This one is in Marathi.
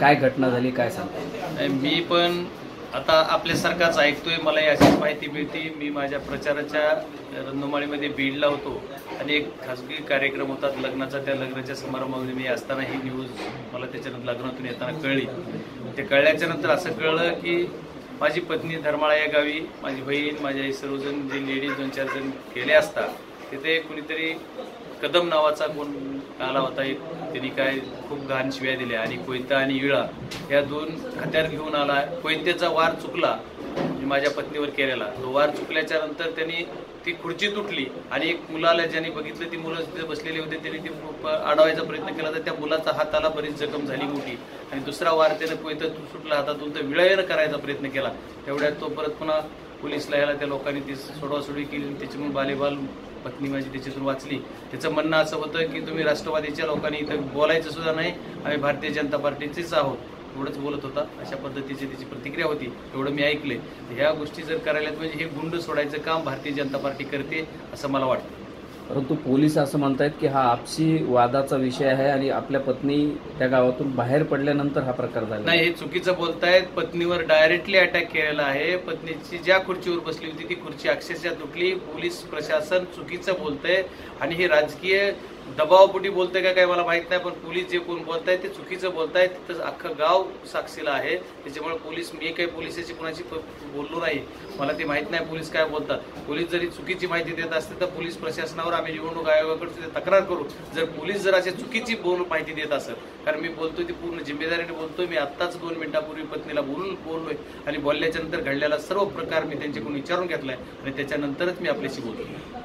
काय घटना झाली काय सांगता मी पण आता आपल्यासारखाच ऐकतोय मला अशीच माहिती मिळते. मी माझ्या प्रचाराच्या रंगमाळीमध्ये बीडला होतो आणि एक खासगी कार्यक्रम होता लग्नाचा. त्या लग्नाच्या समारंभामध्ये मी असताना ही न्यूज मला त्याच्यानंतर लग्नातून येताना कळली. ते कळल्याच्या नंतर असं कळलं की माझी पत्नी धर्माळा या गावी माझी बहीण माझ्या सर्वजण जे लेडीज दोन चार जण गेले असता तिथे कुणीतरी कदम नावाचा कोण आला होता एक त्यांनी काय खूप घाण शिव्या दिल्या. आणि कोयता आणि इळा या दोन हत्यार घेऊन आला. कोयत्याचा वार चुकला म्हणजे माझ्या पत्नीवर केलेला. तो वार चुकल्याच्या नंतर त्यांनी ती खुर्ची तुटली आणि एक मुलाला ज्याने बघितलं ती मुलं तिथे बसलेली होते त्यांनी ती प- अडवायचा प्रयत्न केला तर त्या मुलाचा हाताला बरीच जखम झाली मोठी. आणि दुसरा वार त्यानं कोयता सुटला हातातून तर विळायला करायचा प्रयत्न केला. तेवढ्यात तो परत पुन्हा पोलीसला यायला त्या लोकांनी ती सोडवासोडी केली. त्याच्यामुळे बालेबाल पत्नी माझी त्याच्यातून वाचली. त्याचं म्हणणं असं होतं की तुम्ही राष्ट्रवादीच्या लोकांनी इथं बोलायचं सुद्धा नाही आम्ही भारतीय जनता पार्टीचेच आहोत. एवढंच बोलत होता. अशा पद्धतीची त्याची प्रतिक्रिया होती. एवढं मी ऐकले ह्या गोष्टी जर करायला म्हणजे हे गुंड सोडायचं काम भारतीय जनता पार्टी करते असं मला वाटतं. परंतु पोलीस असं म्हणतायत की हा आपसी वादाचा विषय आहे आणि आपल्या पत्नी त्या गावातून बाहेर पडल्यानंतर हा प्रकार झाला. नाही हे चुकीचं बोलतायत. पत्नीवर डायरेक्टली अटॅक केलेला आहे. पत्नीची ज्या खुर्चीवर बसली होती ती खुर्ची अक्षरशः तुटली. पोलीस प्रशासन चुकीचं बोलतंय आणि हे राजकीय दबावपोटी बोलते का काय मला माहीत नाही पण पोलीस जे कोण बोलतायत ते चुकीचं बोलतायत. तिथं अख्खं गाव साक्षीला आहे. त्याच्यामुळे पोलीस मी काही पोलिसाची कुणाशी प- बोललो नाही. मला ते माहीत नाही पोलीस काय बोलतात. पोलीस जरी चुकीची माहिती देत असते तर पोलीस प्रशासनावर आम्ही निवडणूक आयोगाकडे तक्रार करू. जर पोलीस जर अशी चुकीची बोल माहिती देत असेल कारण मी बोलतोय ती पूर्ण जिम्मेदारीने बोलतोय मी आत्ताच दोन मिनिटापूर्वी पत्नीला बोलून बोललोय आणि बोलल्याच्या नंतर घडलेला सर्व प्रकार मी त्यांच्याकडून विचारून घेतलाय आणि त्याच्यानंतरच मी आपल्याशी बोलतो